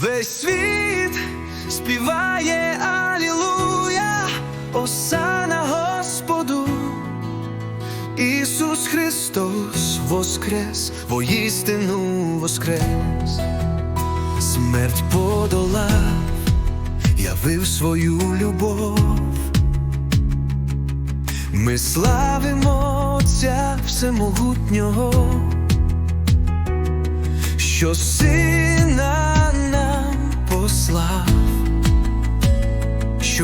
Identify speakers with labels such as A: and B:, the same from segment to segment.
A: Весь світ співає Алілуя, Осана Господу. Ісус Христос воскрес, воістину воскрес, смерть подолав, явив свою любов. Ми славимо Отця Всемогутнього, що сина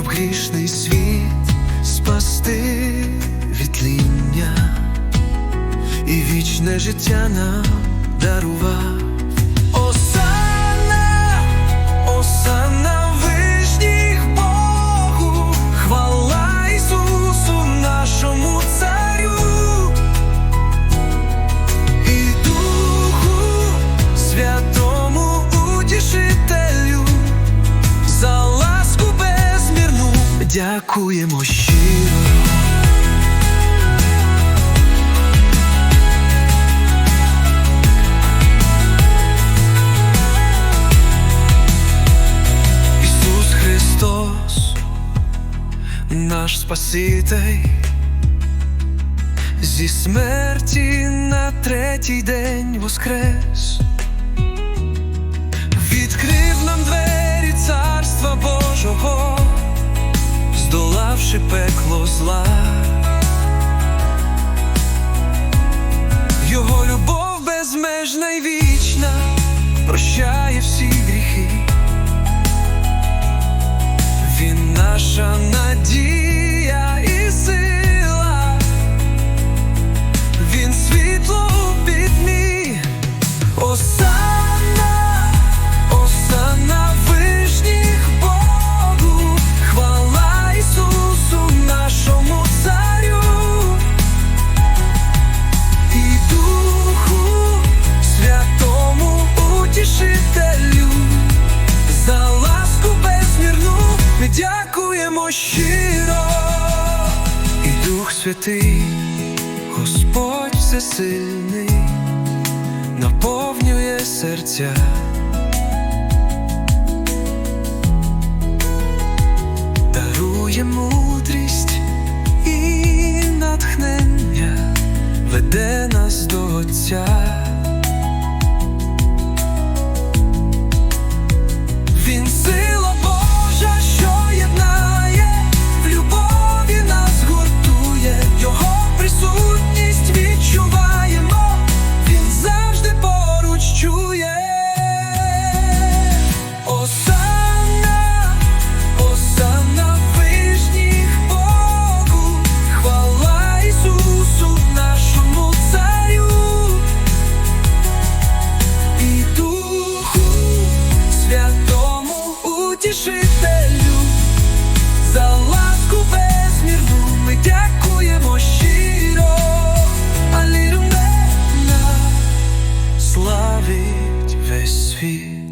A: щоб грішний світ спасти від тління і вічне життя нам дарував. Дякуємо щиро. Ісус Христос, наш Спаситель, зі смерті на третій день воскрес, здолавши пекло зла. Дух Святий, Господь всесильний, наповнює серця. Дарує мудрість і натхнення, веде нас до Отця. vie, tu veux.